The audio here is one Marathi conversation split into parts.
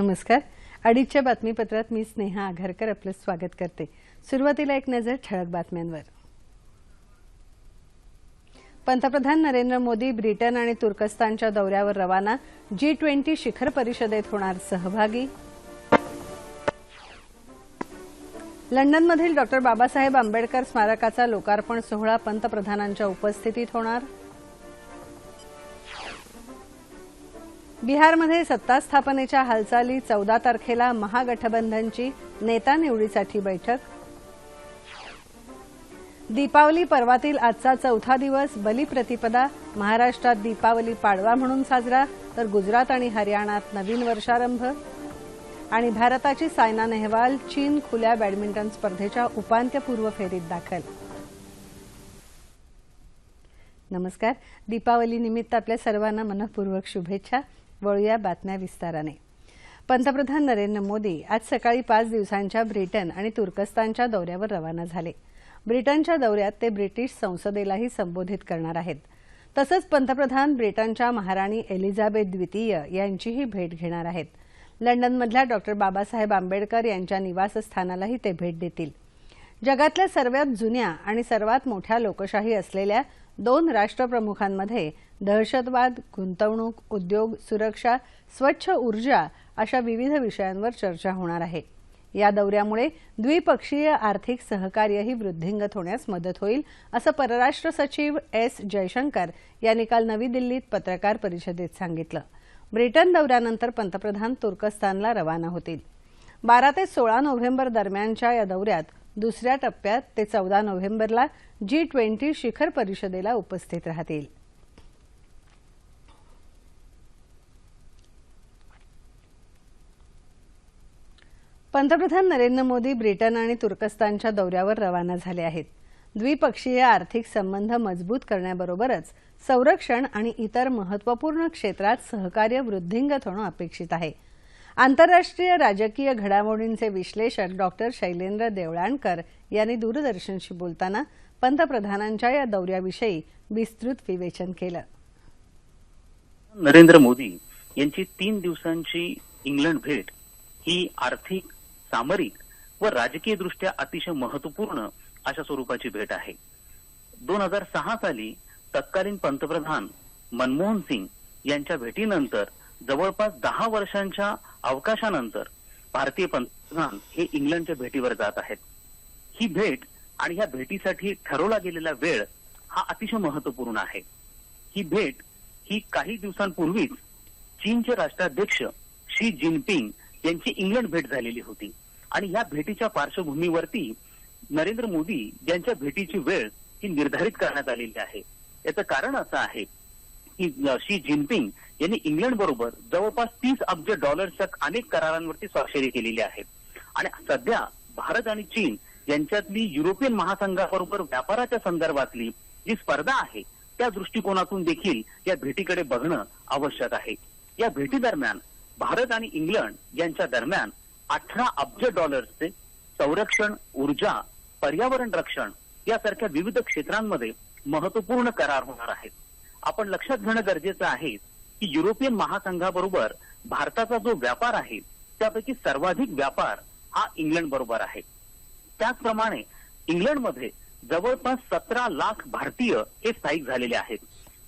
नमस्कार. अडीचच्या बातमीपत्रात मी स्नेहा आघारकर आपलं स्वागत करते. सुरुवातीला एक नजर ठळक बातम्यांवर. पंतप्रधान नरेंद्र मोदी ब्रिटन आणि तुर्कस्तानच्या दौऱ्यावर रवाना जी ट्वेंटी शिखर परिषदेत होणार सहभागी. लंडनमधील डॉक्टर बाबासाहेब आंबेडकर स्मारकाचा लोकार्पण सोहळा पंतप्रधानांच्या उपस्थितीत होणार. बिहारमध्ये सत्ता स्थापनेच्या हालचाली चौदा तारखेला महागठबंधनची नेता निवडीसाठी बैठक. दीपावली पर्वातील आजचा चौथा दिवस बलिप्रतिपदा महाराष्ट्रात दीपावली पाडवा म्हणून साजरा तर गुजरात आणि हरियाणात नवीन वर्षारंभ. आणि भारताची सायना नेहवाल चीन खुल्या बॅडमिंटन स्पर्धेच्या उपांत्यपूर्व फेरीत दाखल. नमस्कार. दीपावली निमित्त आपल्या सर्वांना मनपूर्वक शुभेच्छा. वळूया बातम्या विस्ताराने. पंतप्रधान नरेंद्र मोदी आज सकाळी पाच दिवसांच्या ब्रिटन आणि तुर्कस्तानच्या दौऱ्यावर रवाना झाले. ब्रिटनच्या दौऱ्यात ते ब्रिटिश संसदेलाही संबोधित करणार आहेत. तसंच पंतप्रधान ब्रिटनच्या महाराणी एलिझाबेथ द्वितीय यांचीही भेट घेणार आहेत. लंडनमधल्या डॉक्टर बाबासाहेब आंबेडकर यांच्या निवासस्थानालाही ते भेट देतील. जगातल्या सर्वात जुन्या आणि सर्वात मोठ्या लोकशाही असलेल्या दोन राष्ट्रप्रमुखांमध्ये दहशतवाद गुंतवणूक उद्योग सुरक्षा स्वच्छ ऊर्जा अशा विविध विषयांवर चर्चा होणार आहे. या दौऱ्यामुळे द्विपक्षीय आर्थिक सहकार्यही वृद्धिंगत होण्यास मदत होईल असं परराष्ट्र सचिव एस जयशंकर यांनी काल नवी दिल्लीत पत्रकार परिषदेत सांगितलं. ब्रिटन दौऱ्यानंतर पंतप्रधान तुर्कस्तानला रवाना होतील. बारा ते सोळा नोव्हेंबर दरम्यानच्या या दौऱ्यात दुसऱ्या टप्प्यात ते चौदा नोव्हेंबरला जी ट्वेंटी शिखर परिषदेला उपस्थित राहतील. पंतप्रधान नरेंद्र मोदी ब्रिटन आणि तुर्कस्तानच्या दौऱ्यावर रवाना झाले आहेत. द्विपक्षीय आर्थिक संबंध मजबूत करण्याबरोबरच संरक्षण आणि इतर महत्त्वपूर्ण क्षेत्रात सहकार्य वृद्धिंगत होणं अपेक्षित आहे. आंतरराष्ट्रीय राजकीय घडामोडींचे विश्लेषक डॉक्टर शैलेंद्र देवळाणकर यांनी दूरदर्शनशी बोलताना पंतप्रधानांच्या या दौऱ्याविषयी विस्तृत विवेचन केलं. नरेंद्र मोदी यांची तीन दिवसांची इंग्लंड भेट ही आर्थिक सामरिक व राजकीय दृष्ट्या अतिशय महत्त्वपूर्ण अशा स्वरूपाची भेट आहे. दोन हजार सहा साली तत्कालीन पंतप्रधान मनमोहन सिंग यांच्या भेटीनंतर जवळपास दहा वर्षांच्या अवकाशानंतर भारतीय पंतप्रधान हे इंग्लंडच्या भेटीवर जात आहेत. ही भेट आणि ह्या भेटीसाठी ठरवला गेलेला वेळ हा अतिशय महत्त्वपूर्ण आहे. ही भेट ही काही दिवसांपूर्वीच चीनचे राष्ट्राध्यक्ष शी जिनपिंग यांची इंग्लंड भेट झालेली होती. आणि या भेटीच्या पार्श्वभूमीवरती नरेंद्र मोदी यांच्या भेटीची वेळ ही निर्धारित करण्यात आलेली आहे. याचं कारण असं आहे की शी जिनपिंग यांनी इंग्लंड बरोबर जवळपास तीस अब्ज डॉलर्सच्या अनेक करारांवरती स्वाक्षरी केलेली आहे. आणि सध्या भारत आणि चीन यांच्यातली युरोपियन महासंघाबरोबर व्यापाराच्या संदर्भातली जी स्पर्धा आहे त्या दृष्टिकोनातून देखील या भेटीकडे बघणं आवश्यक आहे. या भेटी दरम्यान भारत आणि इंग्लंड यांच्या दरम्यान अठरा अब्ज डॉलर्सचे संरक्षण ऊर्जा पर्यावरण रक्षण यासारख्या विविध क्षेत्रांमध्ये महत्त्वपूर्ण करार होणार आहेत. आपण लक्षात घेणं गरजेचं आहे की युरोपियन महासंघाबरोबर भारताचा जो व्यापार आहे त्यापैकी सर्वाधिक व्यापार हा इंग्लंड बरोबर आहे. त्याचप्रमाणे इंग्लंडमध्ये जवळपास सतरा लाख भारतीय हे स्थायिक झालेले आहेत.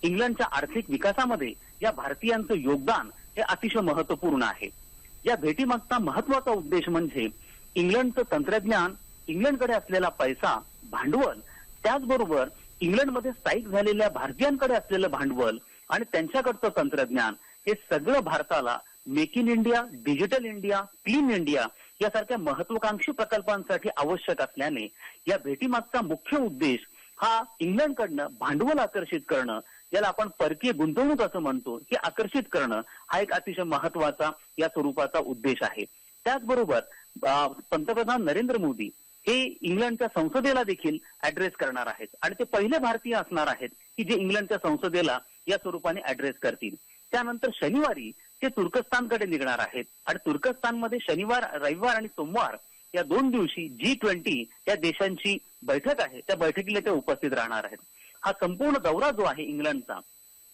इंग्लंडच्या आर्थिक विकासामध्ये या भारतीयांचं योगदान हे अतिशय महत्त्वपूर्ण आहे. या भेटीमागचा महत्त्वाचा उद्देश म्हणजे इंग्लंडचं तंत्रज्ञान इंग्लंडकडे असलेला पैसा भांडवल त्याचबरोबर इंग्लंडमध्ये स्थायिक झालेल्या भारतीयांकडे असलेलं भांडवल आणि त्यांच्याकडचं तंत्रज्ञान हे सगळं भारताला make in India digital India clean India यासारख्या महत्वाकांक्षी प्रकल्पांसाठी आवश्यक असल्याने या भेटीमागचा मुख्य उद्देश हा इंग्लंडकडनं भांडवल आकर्षित करणं ज्याला आपण परकीय गुंतवणूक असं म्हणतो हे आकर्षित करणं हा एक अतिशय महत्त्वाचा या स्वरूपाचा उद्देश आहे. त्याचबरोबर पंतप्रधान नरेंद्र मोदी हे इंग्लंडच्या संसदेला देखील ऍड्रेस करणार आहेत. आणि ते पहिले भारतीय असणार आहेत की जे इंग्लंडच्या संसदेला या स्वरूपाने ऍड्रेस करतील. त्यानंतर शनिवारी ते तुर्कस्तानकडे निघणार आहेत. आणि तुर्कस्तानमध्ये शनिवार रविवार आणि सोमवार या दोन दिवशी जी ट्वेंटी या देशांची बैठक आहे. त्या बैठकीला ते उपस्थित राहणार आहेत. हा संपूर्ण दौरा जो आहे इंग्लंडचा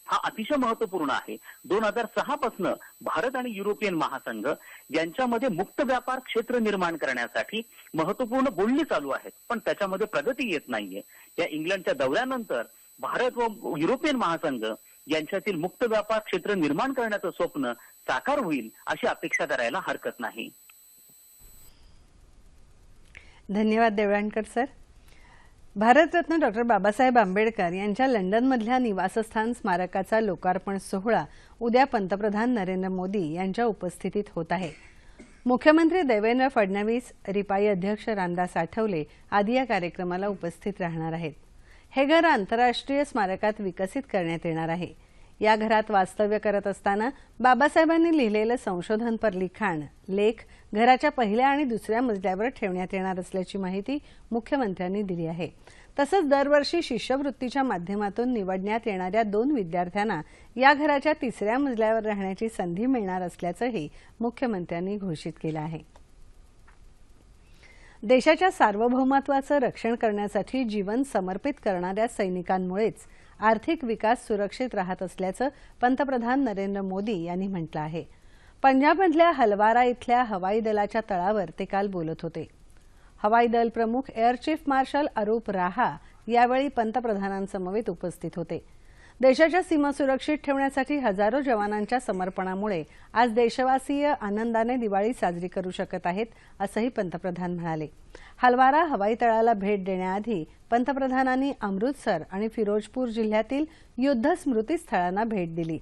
हा अतिशय महत्त्वपूर्ण आहे. दोन हजार सहा पासन भारत आणि युरोपियन महासंघ यांच्यामध्ये मुक्त व्यापार क्षेत्र निर्माण करण्यासाठी महत्त्वपूर्ण बोलणी चालू आहेत. पण त्याच्यामध्ये प्रगती येत नाहीये. या इंग्लंडच्या दौऱ्यानंतर भारत व युरोपियन महासंघ यांच्यातील मुक्त व्यापार क्षेत्र निर्माण करण्याचं स्वप्न साकार होईल अशी अपेक्षा करायला हरकत नाही. धन्यवाद देवळाणकर सर. भारतरत्न डॉक्टर बाबासाहेब आंबेडकर यांच्या लंडनमधल्या निवासस्थान स्मारकाचा लोकार्पण सोहळा उद्या पंतप्रधान नरेंद्र मोदी यांच्या उपस्थितीत होत आहे. मुख्यमंत्री देवेंद्र फडणवीस रिपाई अध्यक्ष रामदास आठवले आदी या कार्यक्रमाला उपस्थित राहणार आहेत. हे घर आंतरराष्ट्रीय स्मारकात विकसित करण्यात येणार आहे. या घरात वास्तव्य करत असताना बाबासाहेबांनी लिहिलेलं संशोधनपर लिखाण लेख घराच्या पहिल्या आणि दुसऱ्या मजल्यावर ठेवण्यात येणार असल्याची माहिती मुख्यमंत्र्यांनी दिली आहे. तसंच दरवर्षी शिष्यवृत्तीच्या माध्यमातून निवडण्यात येणाऱ्या दोन विद्यार्थ्यांना या घराच्या तिसऱ्या मजल्यावर राहण्याची संधी मिळणार असल्याचंही मुख्यमंत्र्यांनी घोषित केलं आहे. देशाच्या सार्वभौमत्वाचं रक्षण करण्यासाठी जीवन समर्पित करणाऱ्या सैनिकांमुळेच आर्थिक विकास सुरक्षित राहत असल्याचं पंतप्रधान नरेंद्र मोदी यांनी म्हटलं आहे. पंजाबमधल्या हलवारा इथल्या हवाई दलाच्या तळावर ते काल बोलत होते. हवाई दल प्रमुख एअर चीफ मार्शल अरूप राहा यावेळी पंतप्रधानांसमवेत उपस्थित होते. देशाच्या सीमा सुरक्षित ठेवण्यासाठी हजारो जवानांच्या समर्पणामुळे आज देशवासीय आनंदाने दिवाळी साजरी करू शकत आहेत असंही पंतप्रधान म्हणाले. हलवारा हवाई तळाला भेट देण्याआधी पंतप्रधानांनी अमृतसर आणि फिरोजपूर जिल्ह्यातील युद्ध स्मृतीस्थळांना भेट दिली.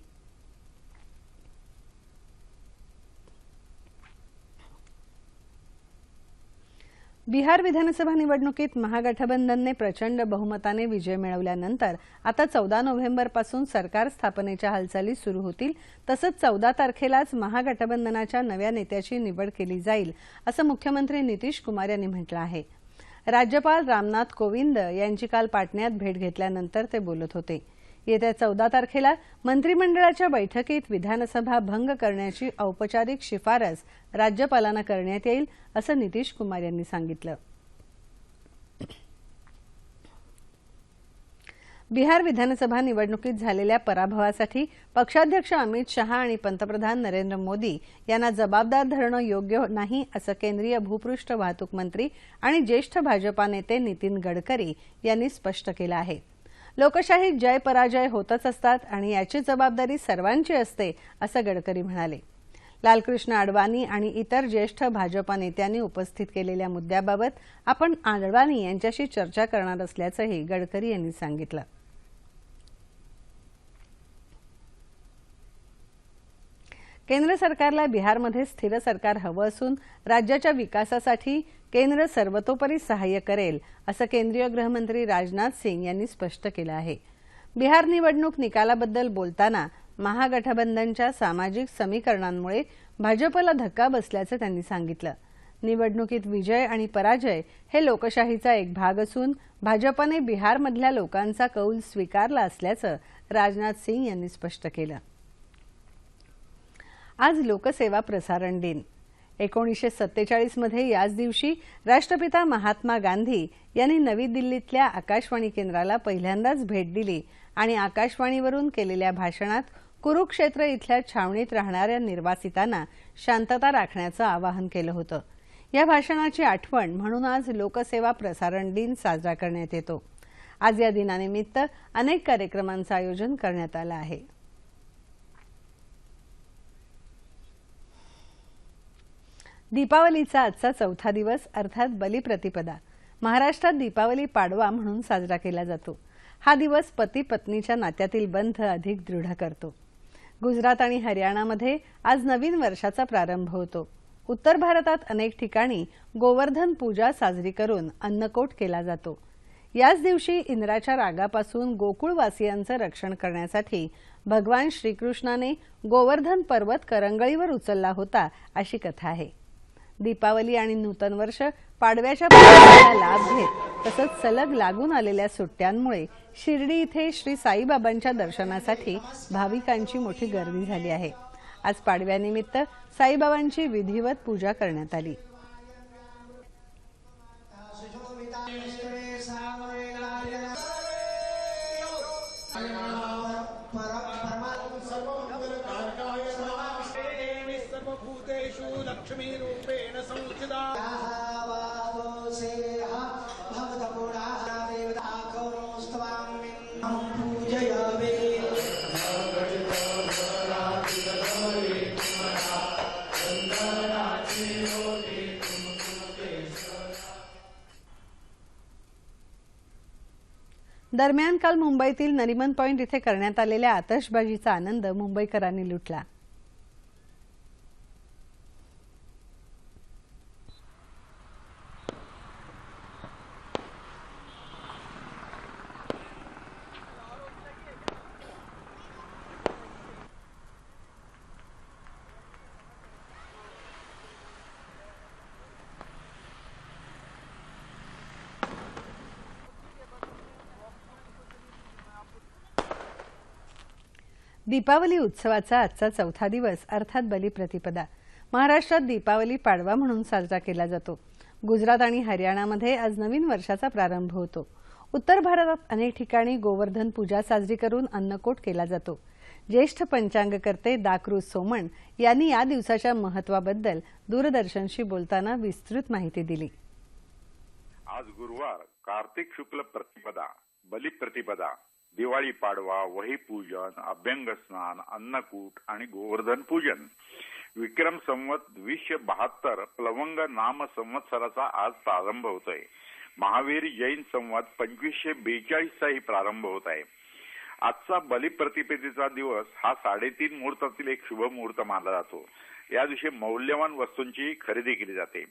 बिहार विधानसभा निवडणुकीत महागठबंधनने प्रचंड बहुमताने विजय मिळवल्यानंतर आता चौदा नोव्हेंबरपासून सरकार स्थापनेच्या हालचाली सुरू होतील. तसंच चौदा तारखेलाच महागठबंधनाच्या नव्या नेत्याची निवड केली जाईल असं मुख्यमंत्री नितीश कुमार यांनी म्हटलं आहे. राज्यपाल रामनाथ कोविंद यांची काल पाटण्यात भेट घेतल्यानंतर ते बोलत होते. येत्या चौदा तारखेला मंत्रिमंडळाच्या बैठकीत विधानसभा भंग करण्याची औपचारिक शिफारस राज्यपालांना करण्यात येईल असं नितीश कुमार यांनी सांगितलं. बिहार विधानसभा निवडणुकीत झालेल्या पराभवासाठी पक्षाध्यक्ष अमित शहा आणि पंतप्रधान नरेंद्र मोदी यांना जबाबदार धरणं योग्य नाही असं केंद्रीय भूपृष्ठ वाहतूक मंत्री आणि ज्येष्ठ भाजपा नेते नितीन गडकरी यांनी स्पष्ट केलं आहे. लोकशाहीत जय पराजय होतच असतात आणि याची जबाबदारी सर्वांची असते असं गडकरी म्हणाले. लालकृष्ण अडवाणी आणि इतर ज्येष्ठ भाजपा नेत्यांनी उपस्थित केलेल्या मुद्द्याबाबत आपण अडवाणी यांच्याशी चर्चा करणार असल्याचंही गडकरी यांनी सांगितलं. केंद्र सरकारला बिहारमध्ये स्थिर सरकार हवं असून राज्याच्या विकासासाठी केंद्र सर्वतोपरी सहाय्य करेल असं केंद्रीय गृहमंत्री राजनाथ सिंग यांनी स्पष्ट केलं आहे. बिहार निवडणूक निकालाबद्दल बोलताना महागठबंधनच्या सामाजिक समीकरणांमुळे भाजपला धक्का बसल्याचं त्यांनी सांगितलं. निवडणुकीत विजय आणि पराजय हे लोकशाहीचा एक भाग असून भाजपने बिहारमधल्या लोकांचा कौल स्वीकारला असल्याचं राजनाथ सिंग यांनी स्पष्ट केलं. आज लोकसेवा प्रसारण दिन. एकोणीसशे सत्तेचाळीसमध्ये याच दिवशी राष्ट्रपिता महात्मा गांधी यांनी नवी दिल्लीतल्या आकाशवाणी केंद्राला पहिल्यांदाच भेट दिली आणि आकाशवाणीवरून केलेल्या भाषणात कुरुक्षेत्र इथल्या छावणीत राहणाऱ्या निर्वासितांना शांतता राखण्याचं आवाहन केलं होतं. या भाषणाची आठवण म्हणून आज लोकसेवा प्रसारण दिन साजरा करण्यात येतो. आज या दिनानिमित्त अनेक कार्यक्रमांचं आयोजन करण्यात आलं आहे. दीपावलीचा आजचा चौथा दिवस अर्थात बलिप्रतिपदा. महाराष्ट्रात दीपावली पाडवा म्हणून साजरा केला जातो. हा दिवस पती पत्नीच्या नात्यातील बंध अधिक दृढ करतो. गुजरात आणि हरियाणामध्ये आज नवीन वर्षाचा प्रारंभ होतो. उत्तर भारतात अनेक ठिकाणी गोवर्धन पूजा साजरी करून अन्नकोट केला जातो. याच दिवशी इंद्राच्या रागापासून गोकुळवासियांचं रक्षण करण्यासाठी भगवान श्रीकृष्णाने गोवर्धन पर्वत करंगळीवर उचलला होता अशी कथा आहे. दीपावली आणि नूतन वर्ष पाडव्याच्या पर्वाचा लाभ घेत तसंच सलग लागून आलेल्या सुट्ट्यांमुळे शिर्डी इथे श्री साईबाबांच्या दर्शनासाठी भाविकांची मोठी गर्दी झाली आहे. आज पाडव्यानिमित्त साईबाबांची विधिवत पूजा करण्यात आली. दरम्यान काल मुंबईतील नरिमन पॉईंट इथे करण्यात आलेल्या आतषबाजीचा आनंद मुंबईकरांनी लुटला. दीपावली उत्सवाचा आजचा चौथा दिवस अर्थात बलिप्रतिपदा. महाराष्ट्रात दीपावली पाडवा म्हणून साजरा केला जातो. गुजरात आणि हरियाणामध्ये आज नवीन वर्षाचा प्रारंभ होतो. उत्तर भारतात अनेक ठिकाणी गोवर्धन पूजा साजरी करून अन्नकोट केला जातो. ज्येष्ठ पंचांगकर्ते दाकरू सोमण यांनी या दिवसाच्या महत्वाबद्दल दूरदर्शनशी बोलताना विस्तृत माहिती दिली. आज गुरुवार कार्तिक शुक्ल प्रतिपदा बलिप्रतिपदा. दिवाळी पाडवा वही पूजन अभ्यंग स्नान अन्नकूट आणि गोवर्धन पूजन. विक्रम संवत वीसशे बहात्तर प्लवंग नाम संवत्सराचा आज प्रारंभ होतोय. महावीर जैन संवत पंचवीसशे बेचाळीसचाही प्रारंभ होत आहे आजचा बलिप्रतिपदेचा दिवस हा साडेतीन मुहूर्तातील एक शुभ मुहूर्त मानला जातो. या दिवशी मौल्यवान वस्तूंची खरेदी केली जाते.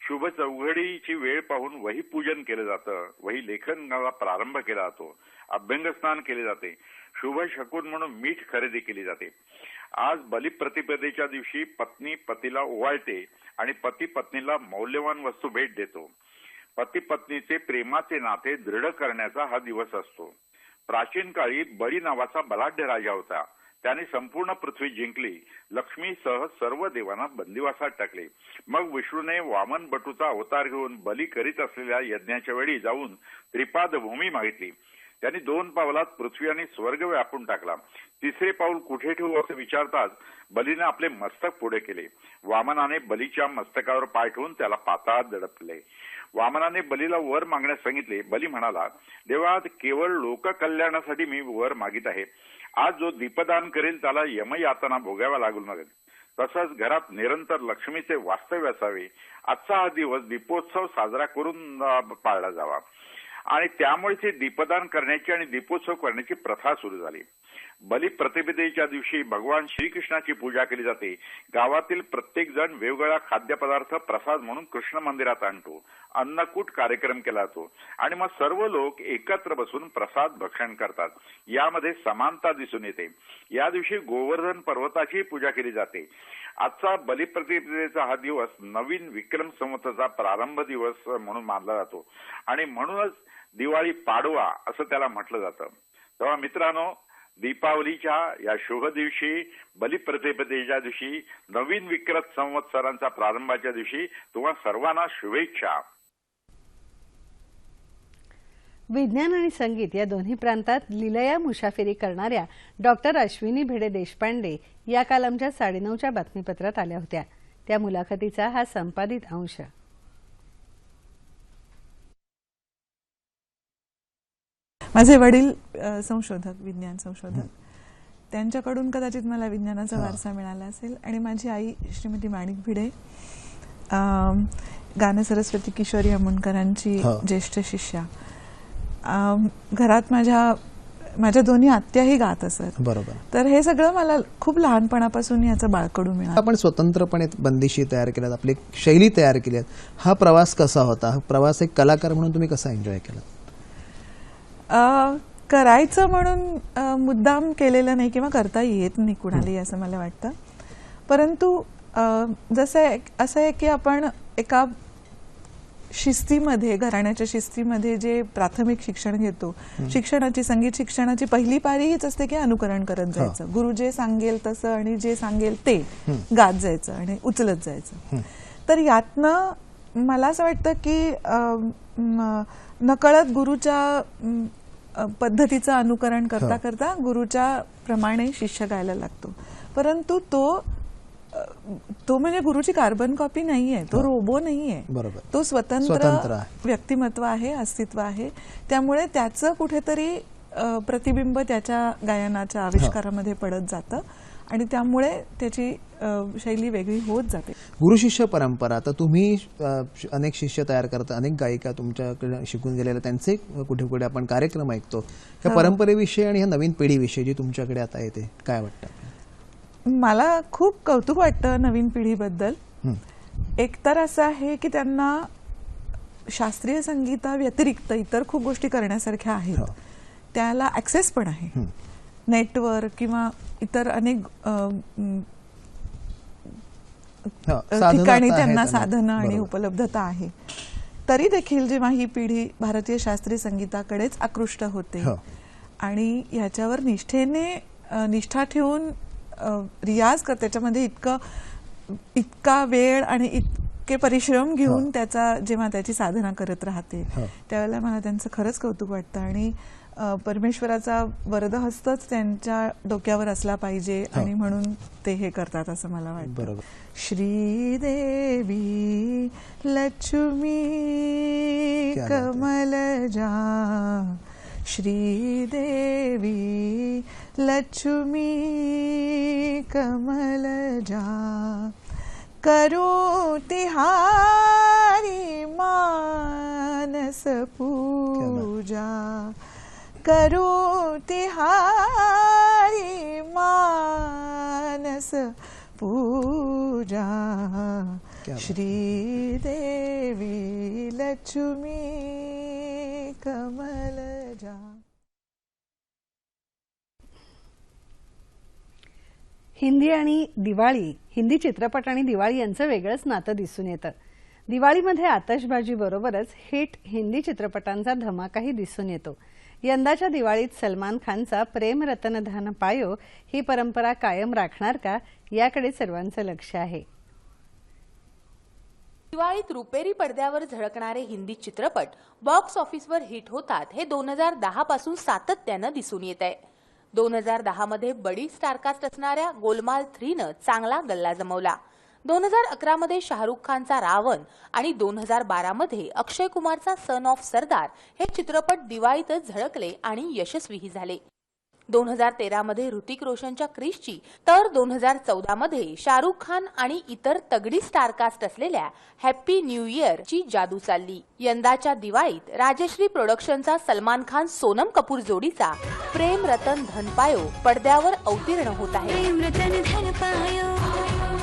शुभ चौघडीची वेळ पाहून वही पूजन केलं जातं. वही लेखनाला प्रारंभ केला जातो. अभ्यंग स्नान केले जाते. शुभ शकून म्हणून मीठ खरेदी केली जाते. आज बलिप्रतिपदेच्या दिवशी पत्नी पतीला ओवाळते आणि पती पत्नीला मौल्यवान वस्तू भेट देतो. पती पत्नीचे प्रेमाचे नाते दृढ करण्याचा हा दिवस असतो. प्राचीन काळी बळी नावाचा बलाढ्य राजा होता. त्याने संपूर्ण पृथ्वी जिंकली. लक्ष्मीसह सर्व देवांना बंदिवासात टाकले. मग विष्णूने वामन बटूचा अवतार घेऊन बली करीत असलेल्या यज्ञाच्या वेळी जाऊन त्रिपाद भूमी मागितली. त्यांनी दोन पावलात पृथ्वी आणि स्वर्ग व्यापून टाकला. तिसरे पाऊल कुठे ठेवू असं विचारताच बलीने आपले मस्तक पुढे केले. वामनाने बलीच्या मस्तकावर पाय ठेवून त्याला पाताळात दडपले. वामनाने बलीला वर मागण्यास सांगितले. बली म्हणाला देवा केवळ लोककल्याणासाठी मी वर मागित आहे. आज जो दीपदान करेल त्याला यमयातना भोगाव्या लागू नये तसंच घरात निरंतर लक्ष्मीचे वास्तव्य असावे. आजचा हा दिवस दीपोत्सव साजरा करून पाळला जावा. आणि त्यामुळे ते दीपदान करण्याची आणि दीपोत्सव करण्याची प्रथा सुरू झाली. बलिप्रतिपदेच्या दिवशी भगवान श्रीकृष्णाची पूजा केली जाते. गावातील प्रत्येक जण वेगवेगळा खाद्यपदार्थ प्रसाद म्हणून कृष्ण मंदिरात आणतो. अन्नकूट कार्यक्रम केला जातो. आणि मग सर्व लोक एकत्र बसून प्रसाद भक्षण करतात. यामध्ये समानता दिसून येते. या दिवशी गोवर्धन पर्वताची पूजा केली जाते. आजचा बलिप्रतिपदेचा हा दिवस नवीन विक्रम संवताचा प्रारंभ दिवस म्हणून मानला जातो. आणि म्हणूनच दिवाळी पाडवा असं त्याला म्हटलं जातं. तेव्हा मित्रांनो दीपावलीच्या या शुभ दिवशी बलिप्रतिपदेच्या दिवशी नवीन विक्रत संवत्सरांचा प्रारंभाच्या दिवशी तुम्हा सर्वांना शुभेच्छा. विज्ञान आणि संगीत या दोन्ही प्रांतात लिलया मुसाफिरी करणाऱ्या डॉक्टर अश्विनी भिडे देशपांडे या काल आमच्या साडेनऊच्या बातमीपत्रात आल्या होत्या. त्या मुलाखतीचा हा संपादित अंश. माझे वडील संशोधक विज्ञान संशोधक. त्यांच्याकडून कदाचित मला विज्ञानाचा वारसा मिळाला असेल. आणि माझी आई श्रीमती माणिक भिडे गान सरस्वती किशोरी अमोणकरांची हो. ज्येष्ठ शिष्या. घरात माझ्या माझ्या दोन्ही आत्याही गात असत. बरोबर. तर हे सगळं मला खूप लहानपणापासून याचं बाळकडू मिळालं. आपण स्वतंत्रपणे बंदिशी तयार केल्यात आपली शैली तयार केली हा प्रवास कसा होता? हा प्रवास एक कलाकार म्हणून तुम्ही कसा एन्जॉय केला करायचं म्हणून मुद्दाम केलेलं नाही किंवा करता येत नाही कुणालाही असं मला वाटतं. परंतु जसं आहे असं आहे की आपण एका शिस्तीमध्ये घराण्याच्या शिस्तीमध्ये जे प्राथमिक शिक्षण घेतो शिक्षणाची संगीत शिक्षणाची पहिली पारी हीच असते की अनुकरण करत जायचं. गुरु जे सांगेल तसं आणि जे सांगेल ते गात जायचं आणि उचलत जायचं. तर यातनं मला असं वाटतं की नकळत गुरुच्या पद्धतीचं अनुकरण करता करता गुरुच्या प्रमाणे शिष्य गायला लागतो. परंतु तो तो म्हणजे गुरुची कार्बन कॉपी नाहीये तो रोबो नाहीये. बरोबर. तो स्वतंत्र. व्यक्तिमत्व आहे अस्तित्व आहे. त्यामुळे त्याचं कुठेतरी प्रतिबिंब त्याच्या गायनाच्या आविष्कारामध्ये पडत जातं. आणि त्यामुळे त्याची शैली वेगळी होत जाते. गुरु शिष्य परंपरा आता तुम्ही अनेक शिष्य तयार करता अनेक गायिका तुमच्याकडे शिकून गेलेल्या त्यांचे कुठे कुठे आपण कार्यक्रम ऐकतो. या परंपरेविषयी आणि ह्या नवीन पिढीविषयी जी तुमच्याकडे आता येते काय वाटतं मला खूप कौतुक वाटतं नवीन पिढीबद्दल. हं. एक तर असं आहे की त्यांना शास्त्रीय संगीता व्यतिरिक्त इतर खूप गोष्टी करण्यासारख्या आहेत. हो. त्याला ऍक्सेस पण आहे. नेटवर्क किंवा इतर अनेक ठिकाणी त्यांना. साधनं आणि. उपलब्धता आहे तरी देखील जेव्हा ही पिढी भारतीय शास्त्रीय संगीताकडेच आकृष्ट होते. आणि ह्याच्यावर निष्ठेने निष्ठा ठेवून रियाज कर त्याच्यामध्ये इतकं इतका वेळ आणि इतके परिश्रम घेऊन. त्याचा जेव्हा त्याची साधना करत राहते. त्यावेळेला मला त्यांचं खरंच कौतुक वाटतं आणि परमेश्वराचा वरदहस्तच त्यांच्या डोक्यावर असला पाहिजे. आणि म्हणून ते हे करतात असं मला वाटतं. बरोबर. श्रीदेवी लक्ष्मी. कमलजा श्रीदेवी लक्ष्मी कमलजा करो तिहारी मानस पूजा. करो तिहारी मानस पूजा. श्रीदेवी लक्ष्मी कमलजा हिंदी आणि दिवाळी हिंदी चित्रपट आणि दिवाळी यांचं वेगळंच नातं दिसून येतं. दिवाळीमध्ये आतषबाजी बरोबरच हिट हिंदी चित्रपटांचा धमाकाही दिसून येतो. यंदाच्या दिवाळीत सलमान खानचा प्रेम रतन पायो ही परंपरा कायम राखणार का याकडे सर्वांचं लक्ष आहे. दिवाळीत रुपेरी पडद्यावर झळकणारे हिंदी चित्रपट बॉक्स ऑफिसवर हिट होतात हे दोन हजार दहा पासून सातत्यानं दिसून येत आहे. दोन हजार दहा मध्ये बडी स्टारकास्ट असणाऱ्या गोलमाल थ्रीनं चांगला गल्ला जमवला. दोन हजार अकरामध्ये शाहरुख खानचा रावण आणि दोन हजार बारामध्ये अक्षय कुमारचा सन ऑफ सरदार हे चित्रपट दिवाळीतच झळकले आणि यशस्वीही झाले. दोन हजार तेरामध्ये ऋतिक रोशनच्या क्रिशची तर दोन हजार चौदामध्ये शाहरुख खान आणि इतर तगडी स्टारकास्ट असलेल्या हॅप्पी न्यू इयर ची जादू चालली. यंदाच्या दिवाळीत राजश्री प्रोडक्शनचा सलमान खान सोनम कपूर जोडीचा प्रेम रतन धनपायो पडद्यावर अवतीर्ण होत आहे.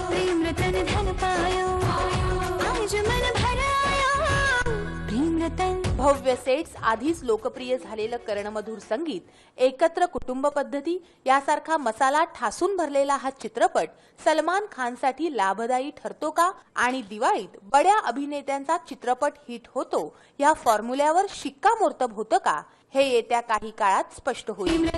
प्रेम रतन धन पायो। आज मन भरायो। प्रेम रतन भव्य सेट्स आधीच लोकप्रिय झालेलं कर्णमधुर संगीत एकत्र कुटुंब पद्धती यासारखा मसाला ठासून भरलेला हा चित्रपट सलमान खानसाठी लाभदायी ठरतो का? आणि दिवाळीत बड्या अभिनेत्यांचा चित्रपट हिट होतो या फॉर्म्युल्यावर शिक्कामोर्तब होतं का? हे येत्या काही काळात स्पष्ट होईल.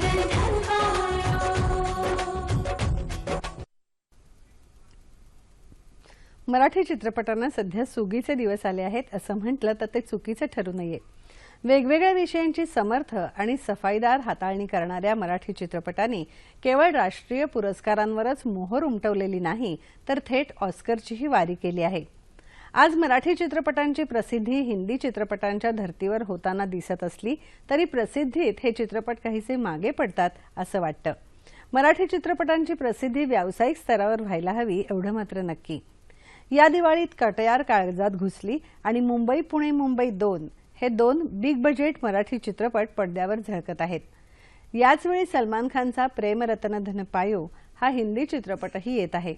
मराठी चित्रपटांना सध्या सुगीचे दिवस आले आहेत असं म्हटलं तर ते चुकीचं ठरू नये. वेगवेगळ्या विषयांची समर्थ आणि सफाईदार हाताळणी करणाऱ्या मराठी चित्रपटांनी केवळ राष्ट्रीय पुरस्कारांवरच मोहर उमटवलेली नाही तर थेट ऑस्करचीही वारी केली आहे. आज मराठी चित्रपटांची प्रसिद्धी हिंदी चित्रपटांच्या धर्तीवर होताना दिसत असली तरी प्रसिद्धीत हे चित्रपट काहीसे मागे पडतात असं वाटतं. मराठी चित्रपटांची प्रसिद्धी व्यावसायिक स्तरावर व्हायला हवी एवढं मात्र नक्की. या दिवाळीत कटयार काळजात घुसली आणि मुंबई पुणे मुंबई दोन हे दोन बिग बजेट मराठी चित्रपट पडद्यावर झळकत आहेत. याचवेळी सलमान खानचा प्रेम रतन पायो हा हिंदी चित्रपटही येत आहे.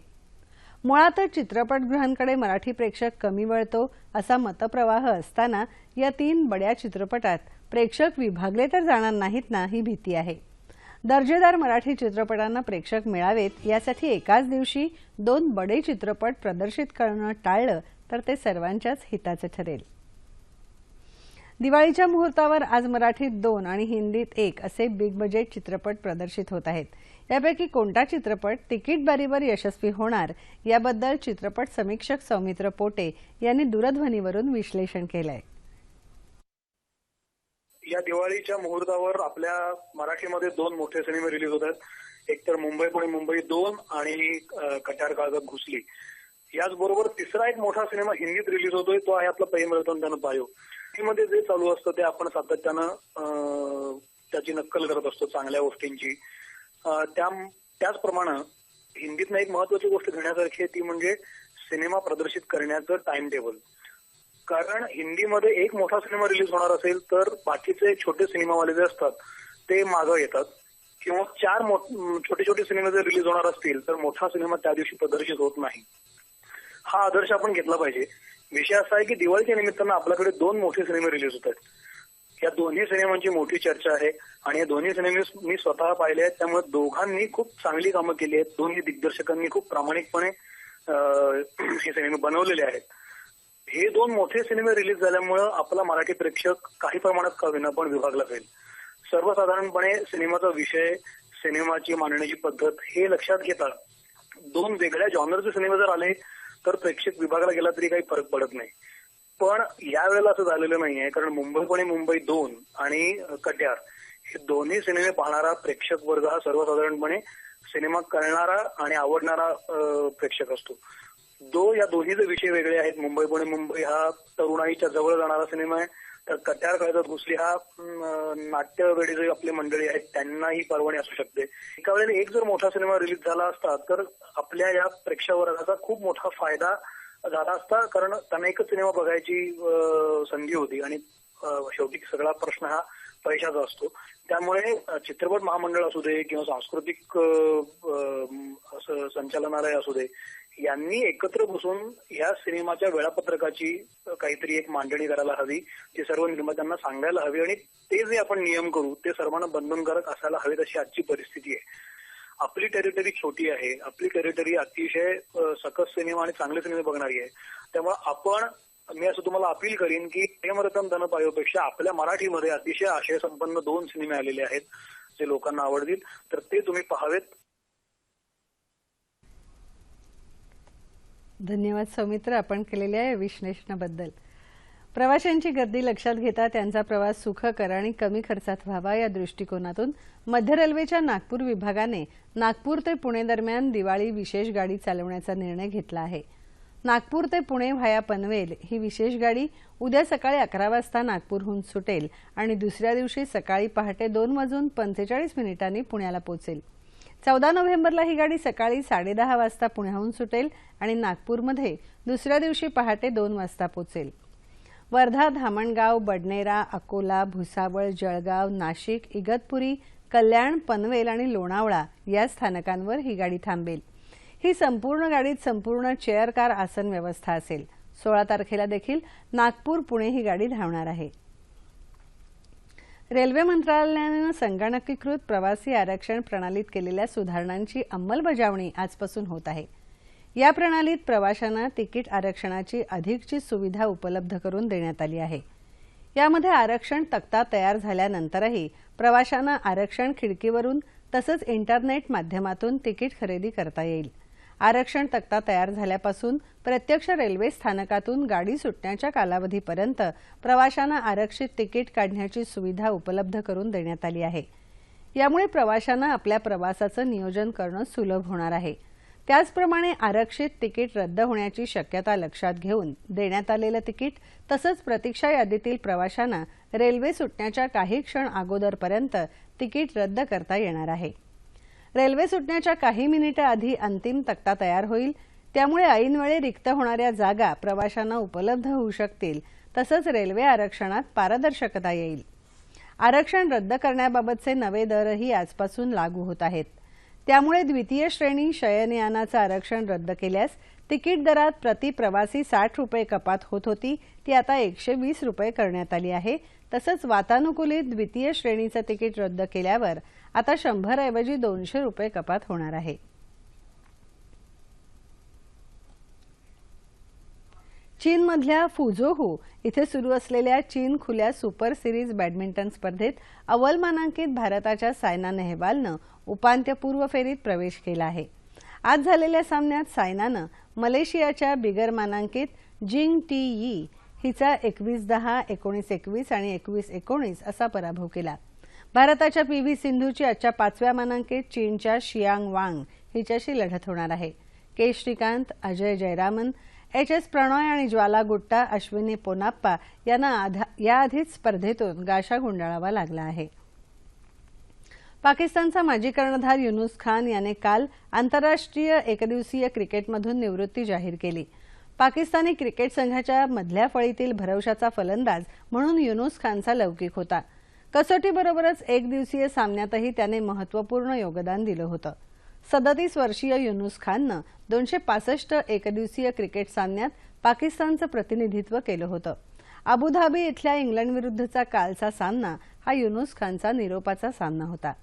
मुळातच चित्रपटगृहांकडे मराठी प्रेक्षक कमी वळतो असा मतप्रवाह असताना या तीन बड्या चित्रपटात प्रेक्षक विभागले तर जाणार नाहीत ना ही भीती आहे. दर्जेदार मराठी चित्रपटांना प्रेक्षक मिळावेत यासाठी एकाच दिवशी दोन बडे चित्रपट प्रदर्शित करणं टाळलं तर ते सर्वांच्याच हिताचं ठरेल. दिवाळीच्या मुहूर्तावर आज मराठीत दोन आणि हिंदीत एक असे बिग बजेट चित्रपट प्रदर्शित होत आहेत. यापैकी कोणता चित्रपट तिकीट बारीवर यशस्वी होणार याबद्दल चित्रपट समीक्षक सौमित्र पोटे यांनी दूरध्वनीवरून विश्लेषण केलंय. या दिवाळीच्या मुहूर्तावर आपल्या मराठीमध्ये दोन मोठे सिनेमे रिलीज होत आहेत. एक तर मुंबई पुणे मुंबई दोन आणि कट्यार काळजात घुसली. याचबरोबर तिसरा एक मोठा सिनेमा हिंदीत रिलीज होतोय तो आहे आपला प्रेम रतन त्यानं पायो. मध्ये जे चालू असतं ते आपण सातत्यानं अ, त्याची नक्कल करत असतो चांगल्या गोष्टींची. त्या त्याचप्रमाणे हिंदीतनं एक महत्वाची गोष्ट घेण्यासारखी आहे ती म्हणजे सिनेमा प्रदर्शित करण्याचं टाइम टेबल कारण हिंदीमध्ये एक मोठा सिनेमा रिलीज होणार असेल तर बाकीचे छोटे सिनेमावाले जे असतात ते मागं येतात. किंवा चार छोटे छोटे सिनेमे जर रिलीज होणार असतील तर मोठा सिनेमा त्या दिवशी प्रदर्शित होत नाही. हा आदर्श आपण घेतला पाहिजे. विषय असा आहे की दिवाळीच्या निमित्तानं आपल्याकडे दोन मोठे सिनेमे रिलीज होत आहेत या दोन्ही सिनेमांची मोठी चर्चा आहे आणि हे दोन्ही सिनेमे मी स्वतः पाहिले आहेत. त्यामुळे दोघांनी खूप चांगली कामं केली आहेत. दोन्ही दिग्दर्शकांनी खूप प्रामाणिकपणे हे सिनेमे बनवलेले आहेत. हे दोन मोठे सिनेमे रिलीज झाल्यामुळं आपला मराठी प्रेक्षक काही प्रमाणात का पण विभागला जाईल. सर्वसाधारणपणे सिनेमाचा विषय सिनेमाची मांडण्याची पद्धत हे लक्षात घेता दोन वेगळ्या जॉनरचे सिनेमे जर आले तर प्रेक्षक विभागला गेला तरी काही फरक पडत नाही. पण यावेळेला असं झालेलं नाहीये कारण मुंबई पुणे मुंबई दोन आणि कट्यार हे दोन्ही सिनेमे पाहणारा प्रेक्षक वर्ग हा सर्वसाधारणपणे सिनेमा कळणारा आणि आवडणारा प्रेक्षक असतो. दो या दोन्हीचे विषय वेगळे आहेत मुंबई पुणे मुंबई हा तरुणाईच्या जवळ जाणारा सिनेमा आहे. तर कट्यार काळजात घुसली हा नाट्य वेळी जे आपली मंडळी आहेत त्यांनाही परवणी असू शकते. एका वेळेला एक जर मोठा सिनेमा रिलीज झाला असता तर आपल्या या प्रेक्षावर्गाचा खूप मोठा फायदा झाला असता कारण त्यांना एकच सिनेमा बघायची संधी होती. आणि शेवटी सगळा प्रश्न हा पैशाचा असतो. त्यामुळे चित्रपट महामंडळ असू दे किंवा सांस्कृतिक संचालनालय असू दे यांनी एकत्र बसून या सिनेमाच्या वेळापत्रकाची काहीतरी एक मांडणी करायला हवी ती सर्व निर्मात्यांना सांगायला हवी आणि ते जे आपण नियम करू ते सर्वांना बंधनकारक असायला हवेत अशी आजची परिस्थिती आहे. आपली टेरिटरी छोटी आहे आपली टेरिटरी अतिशय सकस सिनेमा आणि चांगले सिनेमे बघणारी आहे. त्यामुळे आपण मी असं तुम्हाला अपील करीन की प्रेमरतन धनपायोपेक्षा आपल्या मराठीमध्ये अतिशय आशयसंपन्न दोन सिनेमे आलेले आहेत जे लोकांना आवडतील. तर ते तुम्ही पाहावेत. धन्यवाद सौमित्र. आपण केलेल्या या विश्लेषणाबद्दल. प्रवाशांची गर्दी लक्षात घेता त्यांचा प्रवास सुखकर आणि कमी खर्चात व्हावा या दृष्टिकोनातून मध्य रेल्वेच्या नागपूर विभागाने नागपूर ते पुणे दरम्यान दिवाळी विशेष गाडी चालवण्याचा निर्णय घेतला आहे. नागपूर ते पुणे व्हाया पनवेल ही विशेष गाडी उद्या सकाळी अकरा वाजता नागपूरहून सुटेल आणि दुसऱ्या दिवशी सकाळी पहाटे दोन वाजून पंचेचाळीस मिनिटांनी पुण्याला पोहोचेल चौदा नोव्हेंबरला ही गाडी सकाळी साडेदहा वाजता पुण्याहून सुटेल आणि नागपूरमध्ये दुसऱ्या दिवशी पहाटे दोन वाजता पोचेल. वर्धा धामणगाव बडनेरा अकोला भुसावळ जळगाव नाशिक इगतपुरी कल्याण पनवेल आणि लोणावळा या स्थानकांवर ही गाडी थांबेल. ही संपूर्ण गाडीत संपूर्ण चेअर कार आसन व्यवस्था असेल. सोळा तारखेला देखील नागपूर पुणे ही गाडी धावणार आहे. रेल्वे मंत्रालयानं संगणकीकृत प्रवासी आरक्षण प्रणालीत केलेल्या सुधारणांची अंमलबजावणी आजपासून होत आहे. या प्रणालीत प्रवाशांना तिकीट आरक्षणाची अधिकची सुविधा उपलब्ध करून देण्यात आली आहे. यामध्ये आरक्षण तक्ता तयार झाल्यानंतरही प्रवाशांना आरक्षण खिडकीवरून तसंच इंटरनेट माध्यमातून तिकीट खरेदी करता येईल. आरक्षण तक्ता तयार झाल्यापासून प्रत्यक्ष रेल्वे स्थानकातून गाडी सुटण्याच्या कालावधीपर्यंत प्रवाशांना आरक्षित तिकीट काढण्याची सुविधा उपलब्ध करून देण्यात आली आहे. यामुळे प्रवाशांना आपल्या प्रवासाचं नियोजन करणं सुलभ होणार आहे. त्याचप्रमाणे आरक्षित तिकीट रद्द होण्याची शक्यता लक्षात घेऊन देण्यात आलेलं तिकीट तसंच प्रतीक्षा यादीतील प्रवाशांना रेल्वे सुटण्याच्या काही क्षण अगोदरपर्यंत तिकीट रद्द करता येणार आहे. रेल्वे सुटण्याच्या काही मिनिटं आधी अंतिम तक्ता तयार होईल. त्यामुळे ऐनवेळी रिक्त होणाऱ्या जागा प्रवाशांना उपलब्ध होऊ शकतील. तसंच रेल्वे आरक्षणात पारदर्शकता येईल. आरक्षण रद्द करण्याबाबतचे नवे दरही आजपासून लागू होत आहेत. त्यामुळे द्वितीय श्रेणी शयनयानाचं आरक्षण रद्द केल्यास तिकीट दरात प्रति प्रवासी साठ रुपये कपात होत होती. ती आता एकशे वीस रुपये करण्यात आली आहे. तसंच वातानुकूलित द्वितीय श्रेणीचं तिकीट रद्द केल्यावर आता शंभरऐवजी दोनशे रुपये कपात होणार आहे. चीनमधल्या फुझोहू इथे सुरू असलेल्या चीन खुल्या सुपर सिरीज बॅडमिंटन स्पर्धेत अव्वल मानांकित भारताच्या सायना नेहवालनं उपांत्यपूर्व फेरीत प्रवेश केला आहे. आज झालेल्या सामन्यात सायनानं मलेशियाच्या बिगर मानांकित जिंग टी यी हिचा एकवीस दहा एकोणीस एकवीस आणि एकवीस एकोणीस असा पराभव केला. भारताच्या पी व्ही सिंधूची आजच्या पाचव्या मानांकित चीनच्या शियांग वांग हिच्याशी लढत होणार आहे. K. Srikanth Ajay Jayaraman H. S. Prannoy आणि ज्वाला गुट्टा अश्विनी पोनाप्पा यांना आधा- याआधीच स्पर्धेतून गाशा गुंडाळावा लागला आहे. पाकिस्तानचा माजी कर्णधार युनुस खान याने काल आंतरराष्ट्रीय एकदिवसीय क्रिकेटमधून निवृत्ती जाहीर केली. पाकिस्तानी क्रिकेट संघाच्या मधल्या फळीतील भरवशाचा फलंदाज म्हणून युनुस खानचा लौकिक होता. कसोटीबरोबरच एक दिवसीय सामन्यातही त्याने महत्त्वपूर्ण योगदान दिलं होतं. सदतीस वर्षीय युनुस खाननं दोनशे पासष्ट एकदिवसीय क्रिकेट सामन्यात पाकिस्तानचं प्रतिनिधित्व केलं होतं. अबुधाबी इथल्या इंग्लंडविरुद्धचा कालचा सामना हा युनुस खानचा निरोपाचा सामना होता.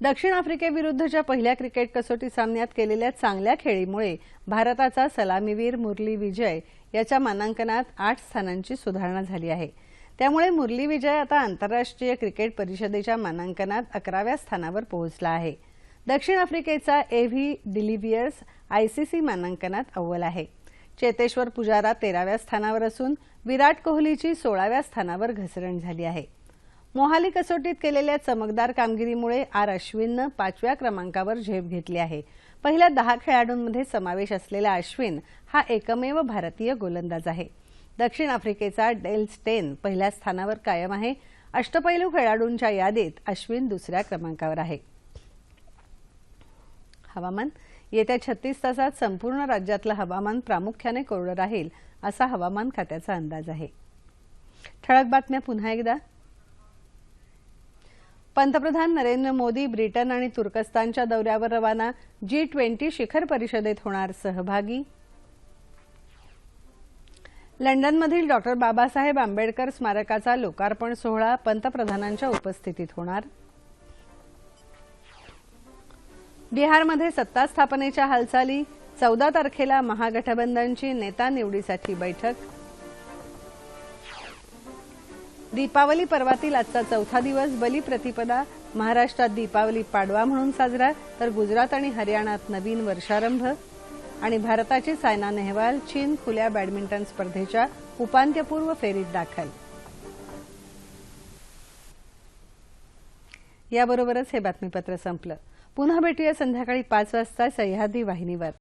दक्षिण आफ्रिकेविरुद्धच्या पहिल्या क्रिकेट कसोटी सामन्यात केलेल्या चांगल्या खेळीमुळे भारताचा सलामीवीर मुरली विजय याच्या मानांकनात आठ स्थानांची सुधारणा झाली आहे. त्यामुळे मुरली विजय आता आंतरराष्ट्रीय क्रिकेट परिषदेच्या मानांकनात अकराव्या स्थानावर पोहोचला आहे. दक्षिण आफ्रिकेचा ए व्ही डिलिव्हियर्स आयसीसी मानांकनात अव्वल आहे. चेतेश्वर पुजारा तेराव्या स्थानावर असून विराट कोहलीची सोळाव्या स्थानावर घसरण झाली आहे. मोहाली कसोटीत केलेल्या चमकदार कामगिरीमुळे आर अश्विननं पाचव्या क्रमांकावर झेप घेतली आहे. पहिल्या दहा खेळाडूंमध्ये समावेश असलेला अश्विन हा एकमेव भारतीय गोलंदाज आहे. दक्षिण आफ्रिकेचा डेल स्टेन पहिल्या स्थानावर कायम आहे. अष्टपैलू खेळाडूंच्या यादीत अश्विन दुसऱ्या क्रमांकावर आहे. हवामान. येत्या छत्तीस तासात संपूर्ण राज्यातलं हवामान प्रामुख्याने कोरडं राहील असा हवामान खात्याचा अंदाज आहे. ठळक बातम्या पुन्हा एकदा. पंतप्रधान नरेंद्र मोदी ब्रिटन आणि तुर्कस्तानच्या दौऱ्यावर रवाना जी ट्वेंटी शिखर परिषदेत होणार सहभागी लंडनमधील डॉक्टर बाबासाहेब आंबेडकर स्मारकाचा लोकार्पण सोहळा पंतप्रधानांच्या उपस्थितीत होणार. बिहारमध्ये सत्ता स्थापनेच्या हालचाली चौदा तारखेला महागठबंधनची नेता निवडीसाठी बैठक. दीपावली पर्वातील आजचा चौथा दिवस बलिप्रतिपदा महाराष्ट्रात दीपावली पाडवा म्हणून साजरा तर गुजरात आणि हरियाणात नवीन वर्षारंभ. आणि भारताची सायना नेहवाल चीन खुल्या बॅडमिंटन स्पर्धेच्या उपांत्यपूर्व फेरीत दाखल. याबरोबरच हे बातमीपत्र संपलं. पुन्हा भेटूया संध्याकाळी पाच वाजता सह्याद्री वाहिनीवर.